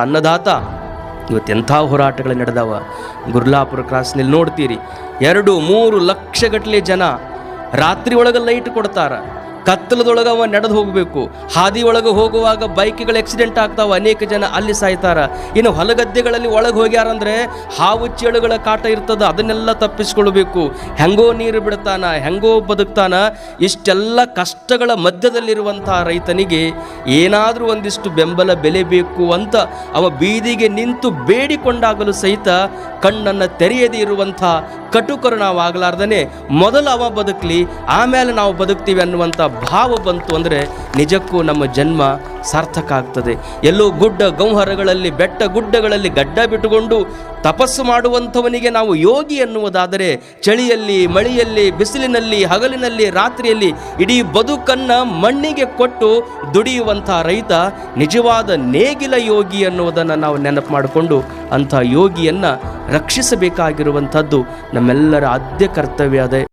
ಅನ್ನದಾತ ಇವತ್ತೆಂಥ ಹೋರಾಟಗಳು ನಡೆದವ? ಗುರ್ಲಾಪುರ ಕ್ರಾಸ್ನಲ್ಲಿ ನೋಡ್ತೀರಿ. ಎರಡು ಮೂರು ಲಕ್ಷಗಟ್ಟಲೆ ಜನ ರಾತ್ರಿ ಒಳಗೆ ಲೈಟ್ ಕೊಡ್ತಾರ. ಕತ್ತಲದೊಳಗೆ ಅವ ನಡೆದು ಹೋಗಬೇಕು. ಹಾದಿ ಒಳಗೆ ಹೋಗುವಾಗ ಬೈಕ್ಗಳು ಆಕ್ಸಿಡೆಂಟ್ ಆಗ್ತಾವೆ, ಅನೇಕ ಜನ ಅಲ್ಲಿ ಸಾಯ್ತಾರ. ಇನ್ನು ಹೊಲಗದ್ದೆಗಳಲ್ಲಿ ಒಳಗೆ ಹೋಗ್ಯಾರಂದ್ರೆ ಹಾವು ಚೇಳುಗಳ ಕಾಟ ಇರ್ತದ, ಅದನ್ನೆಲ್ಲ ತಪ್ಪಿಸ್ಕೊಳ್ಬೇಕು. ಹೆಂಗೋ ನೀರು ಬಿಡ್ತಾನ, ಹೆಂಗೋ ಬದುಕ್ತಾನ, ಇಷ್ಟೆಲ್ಲ ಕಷ್ಟಗಳ ಮಧ್ಯದಲ್ಲಿರುವಂಥ ರೈತನಿಗೆ ಏನಾದರೂ ಒಂದಿಷ್ಟು ಬೆಂಬಲ ಬೆಲೆ ಬೇಕು ಅಂತ ಅವ ಬೀದಿಗೆ ನಿಂತು ಬೇಡಿಕೊಂಡಾಗಲೂ ಸಹಿತ ಕಣ್ಣನ್ನು ತೆರೆಯದೇ ಇರುವಂಥ ಕಟುಕರುಣವಾಗಲಾರ್ದನೆ, ಮೊದಲು ಅವ ಬದುಕಲಿ, ಆಮೇಲೆ ನಾವು ಬದುಕ್ತೀವಿ ಅನ್ನುವಂಥ ಭಾವ ಬಂತು ಅಂದರೆ ನಿಜಕ್ಕೂ ನಮ್ಮ ಜನ್ಮ ಸಾರ್ಥಕ ಆಗ್ತದೆ. ಎಲ್ಲೋ ಗುಡ್ಡ ಗೌಹರಗಳಲ್ಲಿ, ಬೆಟ್ಟ ಗುಡ್ಡಗಳಲ್ಲಿ ಗಡ್ಡ ಬಿಟ್ಟುಕೊಂಡು ತಪಸ್ಸು ಮಾಡುವಂಥವನಿಗೆ ನಾವು ಯೋಗಿ ಎನ್ನುವುದಾದರೆ ಚಳಿಯಲ್ಲಿ, ಮಳೆಯಲ್ಲಿ, ಬಿಸಿಲಿನಲ್ಲಿ, ಹಗಲಿನಲ್ಲಿ, ರಾತ್ರಿಯಲ್ಲಿ ಇಡೀ ಬದುಕನ್ನು ಮಣ್ಣಿಗೆ ಕೊಟ್ಟು ದುಡಿಯುವಂಥ ರೈತ ನಿಜವಾದ ನೇಗಿಲ ಯೋಗಿ ಅನ್ನುವುದನ್ನು ನಾವು ನೆನಪು ಮಾಡಿಕೊಂಡು ಅಂಥ ಯೋಗಿಯನ್ನು ರಕ್ಷಿಸಬೇಕಾಗಿರುವಂಥದ್ದು ನಮ್ಮೆಲ್ಲರ ಆದ್ಯ ಕರ್ತವ್ಯ ಅದೇ.